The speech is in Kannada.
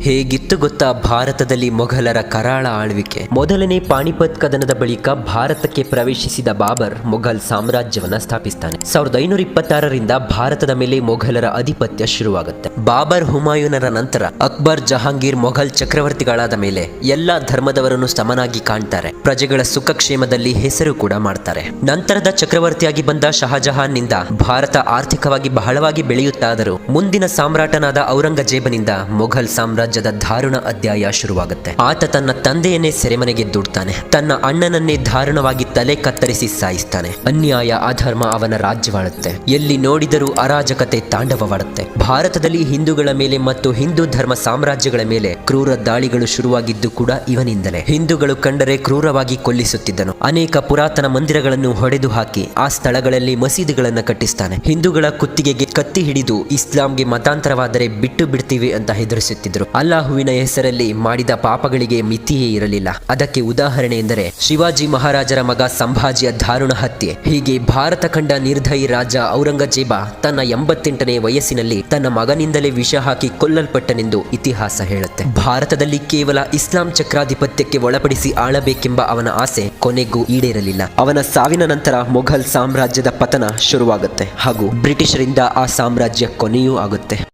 ಹೇಗಿತ್ತು ಗೊತ್ತಾ? ಭಾರತದಲ್ಲಿ ಮೊಘಲರ ಕರಾಳ ಆಳ್ವಿಕೆ. ಮೊದಲನೇ ಪಾಣಿಪತ್ ಕದನದ ಬಳಿಕ ಭಾರತಕ್ಕೆ ಪ್ರವೇಶಿಸಿದ ಬಾಬರ್ ಮೊಘಲ್ ಸಾಮ್ರಾಜ್ಯವನ್ನ ಸ್ಥಾಪಿಸ್ತಾನೆ. ಸಾವಿರದ ಐನೂರ ಇಪ್ಪತ್ತಾರರಿಂದ ಭಾರತದ ಮೇಲೆ ಮೊಘಲರ ಆಧಿಪತ್ಯ ಶುರುವಾಗುತ್ತೆ. ಬಾಬರ್ ಹುಮಾಯೂನರ ನಂತರ ಅಕ್ಬರ್ ಜಹಾಂಗೀರ್ ಮೊಘಲ್ ಚಕ್ರವರ್ತಿಗಳಾದ ಮೇಲೆ ಎಲ್ಲಾ ಧರ್ಮದವರನ್ನು ಸಮನಾಗಿ ಕಾಣ್ತಾರೆ. ಪ್ರಜೆಗಳ ಸುಖಕ್ಷೇಮದಲ್ಲಿ ಹೆಸರು ಕೂಡ ಮಾಡ್ತಾರೆ. ನಂತರದ ಚಕ್ರವರ್ತಿಯಾಗಿ ಬಂದ ಶಹಜಹಾನ್ನಿಂದ ಭಾರತ ಆರ್ಥಿಕವಾಗಿ ಬಹಳವಾಗಿ ಬೆಳೆಯುತ್ತಾದರೂ ಮುಂದಿನ ಸಾಮ್ರಾಟನಾದ ಔರಂಗಜೇಬನಿಂದ ಮೊಘಲ್ ಸಾಮ್ರಾಜ್ಯದ ಧಾರುಣ ಅಧ್ಯಾಯ ಶುರುವಾಗುತ್ತೆ. ಆತ ತನ್ನ ತಂದೆಯನ್ನೇ ಸೆರೆಮನೆಗೆ ದುಡ್ತಾನೆ. ತನ್ನ ಅಣ್ಣನನ್ನೇ ಧಾರುಣವಾಗಿ ತಲೆ ಕತ್ತರಿಸಿ ಸಾಯಿಸ್ತಾನೆ. ಅನ್ಯಾಯ ಅಧರ್ಮ ಅವನ ರಾಜ್ಯವಾಳುತ್ತೆ. ಎಲ್ಲಿ ನೋಡಿದರೂ ಅರಾಜಕತೆ ತಾಂಡವವಾಡುತ್ತೆ. ಭಾರತದಲ್ಲಿ ಹಿಂದೂಗಳ ಮೇಲೆ ಮತ್ತು ಹಿಂದೂ ಧರ್ಮ ಸಾಮ್ರಾಜ್ಯಗಳ ಮೇಲೆ ಕ್ರೂರ ದಾಳಿಗಳು ಶುರುವಾಗಿದ್ದು ಕೂಡ ಇವನಿಂದಲೇ. ಹಿಂದೂಗಳು ಕಂಡರೆ ಕ್ರೂರವಾಗಿ ಕೊಲ್ಲಿಸುತ್ತಿದ್ದನು. ಅನೇಕ ಪುರಾತನ ಮಂದಿರಗಳನ್ನು ಹೊಡೆದು ಹಾಕಿ ಆ ಸ್ಥಳಗಳಲ್ಲಿ ಮಸೀದಿಗಳನ್ನು ಕಟ್ಟಿಸ್ತಾನೆ. ಹಿಂದೂಗಳ ಕುತ್ತಿಗೆಗೆ ಕತ್ತಿ ಹಿಡಿದು ಇಸ್ಲಾಂಗೆ ಮತಾಂತರವಾದರೆ ಬಿಟ್ಟು ಬಿಡ್ತೀವಿ ಅಂತ ಹೆದರಿಸುತ್ತಿದ್ದರು. ಅಲ್ಲಾಹುವಿನ ಹೆಸರಲ್ಲಿ ಮಾಡಿದ ಪಾಪಗಳಿಗೆ ಮಿತಿಯೇ ಇರಲಿಲ್ಲ. ಅದಕ್ಕೆ ಉದಾಹರಣೆ ಎಂದರೆ, ಶಿವಾಜಿ ಮಹಾರಾಜರ ಮಗ ಸಂಭಾಜಿಯ ದಾರುಣ ಹತ್ಯೆ. ಹೀಗೆ ಭಾರತ ಕಂಡ ನಿರ್ಧಯಿ ರಾಜ ಔರಂಗಜೇಬ ತನ್ನ ಎಂಬತ್ತೆಂಟನೇ ವಯಸ್ಸಿನಲ್ಲಿ ತನ್ನ ಮಗನಿಂದಲೇ ವಿಷ ಹಾಕಿ ಕೊಲ್ಲಲ್ಪಟ್ಟನೆಂದು ಇತಿಹಾಸ ಹೇಳುತ್ತೆ. ಭಾರತದಲ್ಲಿ ಕೇವಲ ಇಸ್ಲಾಂ ಚಕ್ರಾಧಿಪತ್ಯಕ್ಕೆ ಒಳಪಡಿಸಿ ಆಳಬೇಕೆಂಬ ಅವನ ಆಸೆ ಕೊನೆಗೂ ಈಡೇರಲಿಲ್ಲ. ಅವನ ಸಾವಿನ ನಂತರ ಮೊಘಲ್ ಸಾಮ್ರಾಜ್ಯದ ಪತನ ಶುರುವಾಗುತ್ತೆ ಹಾಗೂ ಬ್ರಿಟಿಷರಿಂದ ಆ ಸಾಮ್ರಾಜ್ಯ ಕೊನೆಯೂ ಆಗುತ್ತೆ.